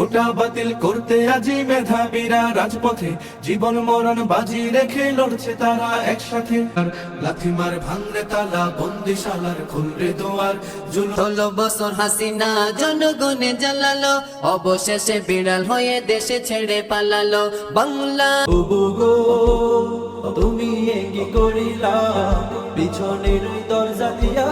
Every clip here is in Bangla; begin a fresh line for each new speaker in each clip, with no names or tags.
কোটা বাতিল করতে আজি মেধাবীরা রাজপথে। জীবন মরণ বাজি রেখে লড়ছে তারা একসাথে। লাথিমার ভাঙরে তালা বন্দিশালার খুলরে দোয়ার।
ষোলো বছর হাসিনা জনগণে জ্বালালো। অবশেষে বিড়াল হয়ে দেশে ছেড়ে পালালো। বাংলা
তুমি এ কি করিলা? পিছনের দরজা দিয়া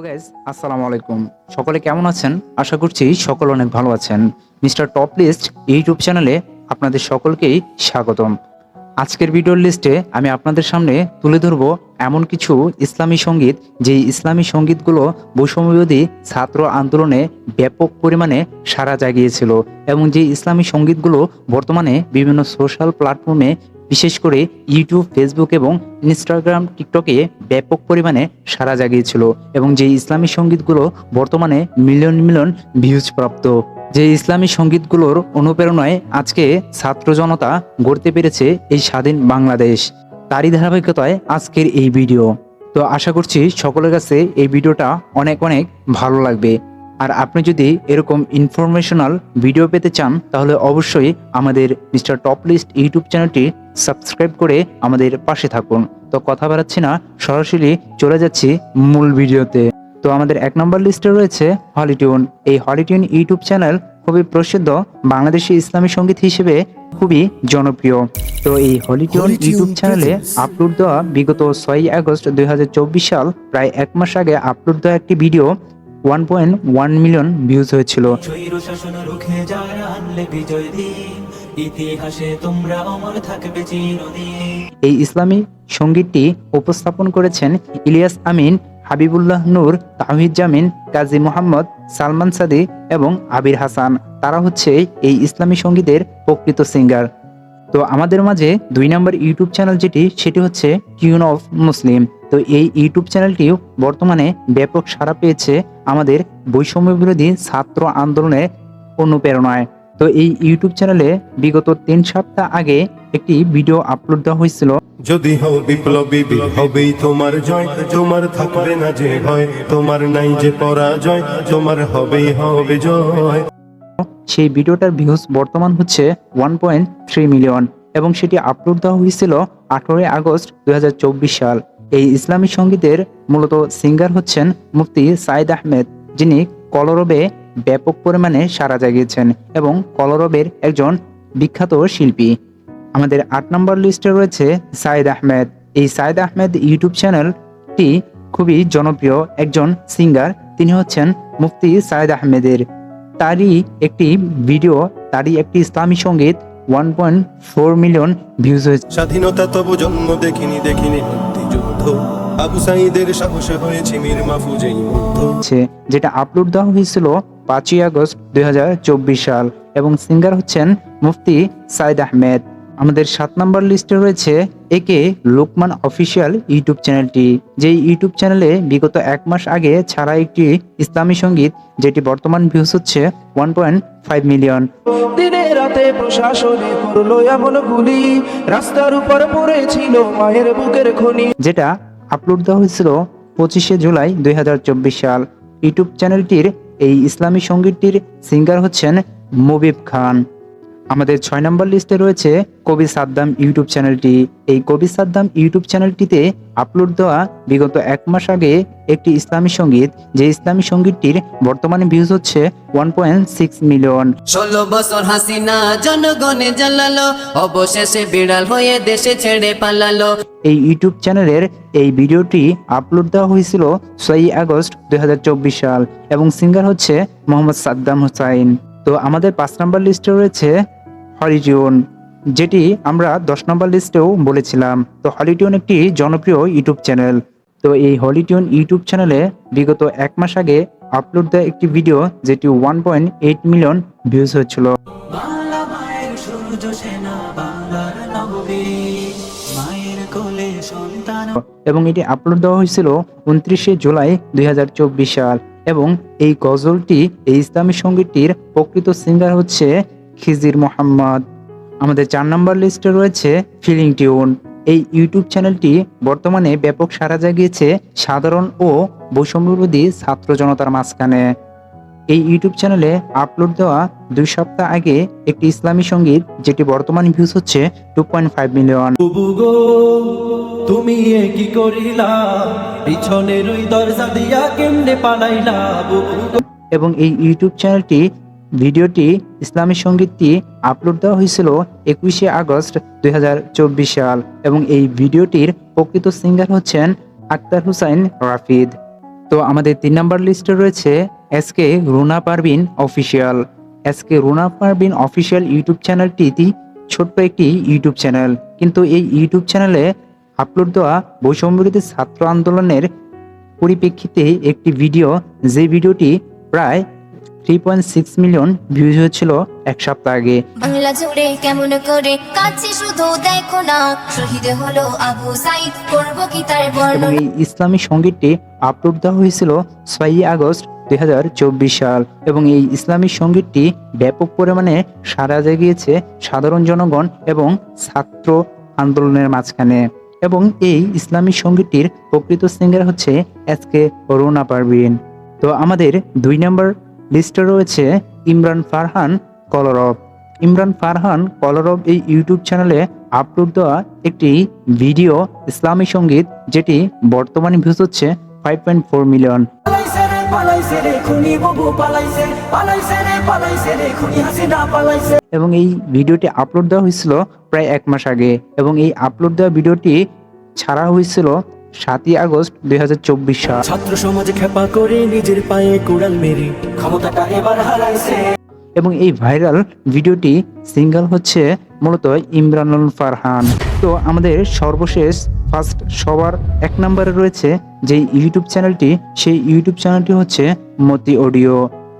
হ্যালো আসসালামু আলাইকুম। সকলে কেমন আছেন? আশা করছি সকল অনেক ভালো আছেন। মিস্টার টপ লিস্ট ইউটিউব চ্যানেলে আপনাদের সকলকেই স্বাগতম। আজকের ভিডিওর লিস্টে আমি আপনাদের সামনে তুলে ধরব এমন কিছু ইসলামী সংগীত, যেই ইসলামী সঙ্গীতগুলো বৈষম্যবিরোধী ছাত্র আন্দোলনে ব্যাপক পরিমাণে সাড়া জাগিয়েছিল এবং যে ইসলামী সঙ্গীতগুলো বর্তমানে বিভিন্ন সোশ্যাল প্ল্যাটফর্মে বিশেষ করে ইউটিউব ফেসবুক এবং ইনস্টাগ্রাম টিকটকে ব্যাপক পরিমাণে সাড়া জাগিয়েছিল এবং যে ইসলামী সঙ্গীতগুলো বর্তমানে মিলিয়ন মিলিয়ন ভিউজ প্রাপ্ত। যে ইসলামী সঙ্গীতগুলোর অনুপ্রেরণায় আজকে ছাত্র জনতা গড়তে পেরেছে এই স্বাধীন বাংলাদেশ। তারই ধারাবাহিকতায় আজকের এই ভিডিও তো আশা করছি সকলের কাছে এই ভিডিওটা অনেক অনেক ভালো লাগবে। আর আপনি যদি এরকম ইনফরমেশনাল ভিডিও পেতে চান তাহলে অবশ্যই আমাদের মিস্টার টপ লিস্ট ইউটিউব চ্যানেলটি সাবস্ক্রাইব করে আমাদের পাশে থাকুন। তো কথা বাড়াচ্ছি না সরাসরি চলে যাচ্ছি মূল ভিডিওতে তো আমাদের এক নম্বর লিস্টে রয়েছে হলিটিউন এই হলিটিউন ইউটিউব চ্যানেল খুবই প্রসিদ্ধ বাংলাদেশি ইসলামী সংগীত হিসেবে খুবই জনপ্রিয়। তো এই হলিটিউন ইউটিউব চ্যানেলে আপলোড দেওয়া বিগত ছয়ই আগস্ট দুই হাজার চব্বিশ সাল প্রায় এক মাস আগে আপলোড দেওয়া একটি video one point one million views হয়েছিল। এই ইসলামী সঙ্গীতটি উপস্থাপন করেছেন ইলিয়াস আমিন হাবিবুল্লাহ নূর তাহিদ জামিন কাজী মোহাম্মদ সালমান সাদি এবং আবির হাসান। তারা হচ্ছে এই ইসলামী সঙ্গীতের প্রকৃত সিঙ্গার তো আমাদের মাঝে দুই নম্বর ইউটিউব চ্যানেল যেটি সেটি হচ্ছে টিউন অফ মুসলিম তো এই ইউটিউব চ্যানেলটিও বর্তমানে ব্যাপক সাড়া পেয়েছে আমাদের বৈষম্য বিরোধী ছাত্র আন্দোলনের অনুপ্রেরণায়। তো এই ইউটিউব চ্যানেলে বিগত তিন সপ্তাহ আগে একটি ভিডিও আপলোড দেওয়া হয়েছিল।
যদি হও বিপ্লবী হবেই তোমার জয়। তোমার থাকবে না যে ভয় তোমার নাই যে পরাজয় তোমার হবেই হবে জয়।
সেই ভিডিওটার ভিউজ বর্তমান হচ্ছে ওয়ান পয়েন্ট থ্রি মিলিয়ন এবং সেটি আপলোড দেওয়া হয়েছিল আঠারোই আগস্ট দুই হাজার চব্বিশ সাল। এই ইসলামী সঙ্গীতের মূলত সিঙ্গার হচ্ছেন মুফতি সাইদ আহমেদ, যিনি কলরবে ব্যাপক পরিমাণে সাড়া জাগিয়েছেন এবং কলরবের একজন বিখ্যাত শিল্পী। আমাদের আট নম্বর লিস্টে রয়েছে সাইদ আহমেদ। এই সাইদ আহমেদ ইউটিউব চ্যানেলটি খুবই জনপ্রিয় একজন সিঙ্গার, তিনি হচ্ছেন মুফতি সাইদ আহমেদের। তারই একটি ভিডিও, তারই একটি ইসলামী সংগীত one point four million views হয়েছে।
স্বাধীনতা তবু জন্ম দেখিনি দেখিনি। আবু হয়েছে
যেটা আপলোড দেওয়া হয়েছিল পাঁচই আগস্ট দুই হাজার চব্বিশ সাল এবং সিঙ্গার হচ্ছেন মুফতি সাইদ আহমেদ। আমাদের সাত নম্বর লিস্টে রয়েছে একে লোকমান অফিসিয়াল ইউটিউব চ্যানেলটি। যেই ইউটিউব চ্যানেলে বিগত এক মাস আগে ছাড়া একটি ইসলামী সংগীত যেটি বর্তমান ভিউজ হচ্ছে ওয়ান পয়েন্ট ফাইভ মিলিয়ন
দিনে রাতে প্রশাসনে করল এমন গুলি রাস্তার উপর পড়েছিল মায়ের বুকের খনি।
যেটা আপলোড দেওয়া হয়েছিল পঁচিশে জুলাই দুই হাজার চব্বিশ সাল। ইউটিউব চ্যানেলটির এই ইসলামী সঙ্গীতটির সিঙ্গার হচ্ছেন মুবিব খান। আমাদের ছয় নম্বর লিস্টে রয়েছে কবি সাদ্দাম ইউটিউব চ্যানেলটি। এই কবি সাদ্দাম ইউটিউব চ্যানেলটিতে আপলোড দেওয়া বিগত এক মাস আগে একটি ইসলামী সংগীত। যে ইসলামী সঙ্গীতটির বর্তমানে ভিউজ হচ্ছে ওয়ান পয়েন্ট সিক্স মিলিয়ন
ষোলো বছর হাসিনা জনগণে জ্বালালো অবশেষে বিড়াল হয়ে দেশে ছেড়ে পালালো।
এই ইউটিউব চ্যানেলের এই ভিডিওটি আপলোড দেওয়া হয়েছিল ছয়ই আগস্ট দুই হাজার চব্বিশ সাল এবং সিঙ্গার হচ্ছে মোহাম্মদ সাদ্দাম হুসাইন। তো আমাদের পাঁচ নাম্বার লিস্টে রয়েছে হলিটিউন যেটি আমরা দশ নম্বর লিস্টেও বলেছিলাম। তো হলিটিউন একটি জনপ্রিয় ইউটিউব চ্যানেল। তো এই হলিটিউন ইউটিউব চ্যানেলে বিগত এক মাস আগে আপলোড দেওয়া একটি ভিডিও যেটি one point eight million views
সন্তান।
এবং এটি আপলোড দেওয়া হয়েছিল উনত্রিশে জুলাই দুই হাজার চব্বিশ সাল। এবং এই গজলটি এই ইসলামী সঙ্গীতটির প্রকৃত সিঙ্গার হচ্ছে খিজির মোহাম্মদ। আমাদের চার নম্বর লিস্টে রয়েছে ফিলিং টিউন এই ইউটিউব চ্যানেলটি বর্তমানে ব্যাপক সাড়া জাগিয়েছে সাধারণ ও বৈষম্যবিরোধী ছাত্র জনতার মাঝখানে। এই ইউটিউব চ্যানেলে আপলোড দেওয়া দুই সপ্তাহ আগে একটি ইসলামী সংগীত যেটি বর্তমান ভিউজ হচ্ছে টু পয়েন্ট ফাইভ মিলিয়ন
তুমি কি করিলা? পিছনের ওই দরজা দিয়া কেমনে পালাইলা?
এবং এই ইউটিউব চ্যানেলটি ভিডিওটি ইসলামী সঙ্গীতটি আপলোড দেওয়া হয়েছিল একুশে আগস্ট দুই হাজার চব্বিশ সাল এবং এই ভিডিওটির প্রকৃত সিঙ্গার হচ্ছেন আক্তার হুসাইন রাফিদ। তো আমাদের তিন নম্বর লিস্টে রয়েছে S K Runa Parbin official S K Runa Parbin official YouTube চ্যানেলটি ছোট্ট একটি ইউটিউব চ্যানেল। কিন্তু এই ইউটিউব চ্যানেলে আপলোড দেওয়া বৈষম্যবিরোধী ছাত্র আন্দোলনের পরিপ্রেক্ষিতে একটি ভিডিও, যে ভিডিওটি প্রায় three point six million views হয়েছিল এক সপ্তাহ আগে।
বাংলা জুড়ে কেমন করে কাছে শুধু দেখো না শহীদ হলো আবু সাইদ করব কি তার বর্ণনা?
এই ইসলামী সঙ্গীতটি আপলোড দেওয়া হয়েছিল ছয়ই আগস্ট দুই হাজার চব্বিশ সাল। এবং এই ইসলামী সঙ্গীতটি ব্যাপক পরিমাণে সারা জাগিয়েছে সাধারণ জনগণ এবং ছাত্র আন্দোলনের মাঝখানে। এবং এই ইসলামী সঙ্গীতটির প্রকৃত সিঙ্গার হচ্ছে এস কে রুনা পারভিন। তো আমাদের দুই নম্বর লিস্টে রয়েছে ইমরান ফারহান কলরব। ইমরান ফারহান কলরব এই ইউটিউব চ্যানেলে আপলোড দেওয়া একটি ভিডিও ইসলামী সংগীত যেটি বর্তমানে ভিউজ হচ্ছে ফাইভ পয়েন্ট ফোর মিলিয়ন এবং এই ভিডিওটি আপলোড দেওয়া হয়েছিল প্রায় এক মাস আগে। এবং এই আপলোড দেওয়া ভিডিওটি ছাড়া হয়েছিল সাতই আগস্ট দুই সাল।
ছাত্র সমাজে খেপা করে নিজের পায়ে কুড়াল মেরে ক্ষমতাটা এবার হারাইছে।
এবং এই ভাইরাল ভিডিওটি সিঙ্গেল হচ্ছে মূলত ইমরানুল ফারহান। তো আমাদের সর্বশেষ ফার্স্ট সবার এক নম্বরে রয়েছে যে ইউটিউব চ্যানেলটি সেই ইউটিউব চ্যানেলটি হচ্ছে মতি অডিও।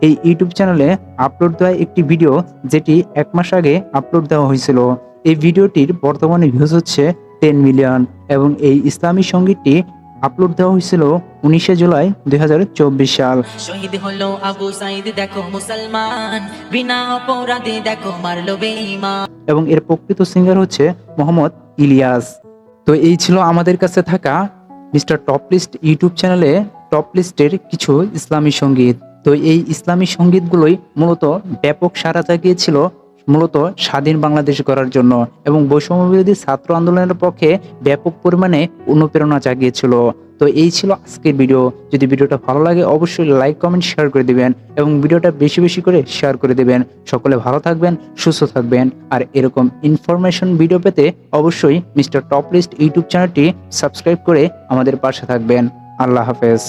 এই ইউটিউব চ্যানেলে আপলোড দেওয়া একটি ভিডিও যেটি এক মাস আগে আপলোড দেওয়া হয়েছিল। এই ভিডিওটির বর্তমানে ভিউজ হচ্ছে টেন মিলিয়ন এবং এই ইসলামী সঙ্গীতটি আপলোড দেওয়া হয়েছিল উনিশে জুলাই দুই সাল।
শহীদ হলো আবু সাইদ দেখো মুসলমান। বিনা অপরাধে দেখো মারলো বেঈমান।
এবং এর প্রকৃত সিঙ্গার হচ্ছে মোহাম্মদ ইলিয়াস। তো এই ছিল আমাদের কাছে থাকা মিস্টার টপ লিস্ট ইউটিউব চ্যানেলে টপ লিস্টের কিছু ইসলামী সংগীত। তো এই ইসলামী সঙ্গীতগুলোই মূলত ব্যাপক সাড়া জাগিয়েছিল মূলত স্বাধীন বাংলাদেশ করার জন্য এবং বৈষম্যবিরোধী ছাত্র আন্দোলনের পক্ষে ব্যাপক পরিমাণে অনুপ্রেরণা জাগিয়েছিল। তো এই ছিল আজকের ভিডিও। যদি ভিডিওটা ভালো লাগে, অবশ্যই লাইক কমেন্ট শেয়ার করে দিবেন এবং ভিডিওটা বেশি বেশি করে শেয়ার করে দিবেন। সকলে ভালো থাকবেন, সুস্থ থাকবেন। আর এরকম ইনফরমেশন ভিডিও পেতে অবশ্যই মিস্টার টপ লিস্ট ইউটিউব চ্যানেলটি সাবস্ক্রাইব করে আমাদের পাশে থাকবেন। আল্লাহ হাফেজ।